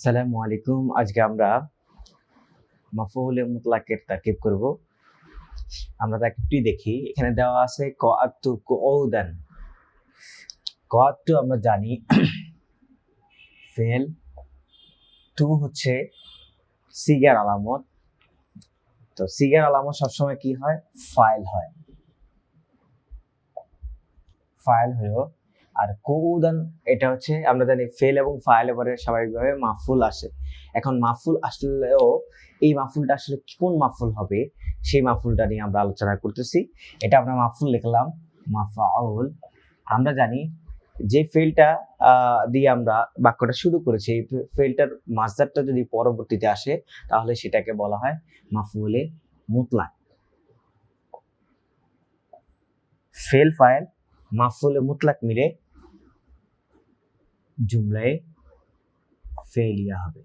আসসালামু আলাইকুম। আজকে আমরা মাফউলে মুতলাকের তাকিব করব। আমরা তাকিবটি দেখি। এখানে দেওয়া আছে, কআতু কউদান। কআতু আমরা জানি, ফেল। টু হচ্ছে সিগার আলামত। তো সিগার আলামত সবসময় কি হয়? ফাইল হয়। ফাইল হলো আর কৌদান, এটা হচ্ছে আমরা জানি ফেল এবং ফাইল পরে স্বাভাবিকভাবে মাহফুল আসে। এখন মাহফুল আসলেও এই মাহফুলটা আসলে কোন মাফুল হবে, সেই মাফুলটা নিয়ে আমরা আলোচনা করতেছি। এটা আমরা মাহফুল লিখলাম, মাফাউল। আমরা জানি যে ফেলটা দিয়ে আমরা বাক্যটা শুরু করেছি, এই ফেলটার মাসদারটা যদি পরবর্তীতে আসে, তাহলে সেটাকে বলা হয় মাফুলে মুতলাক ফেল ফাইল মাফুলে মুতলাক মিলে জুমলায় ফেলিয়া হবে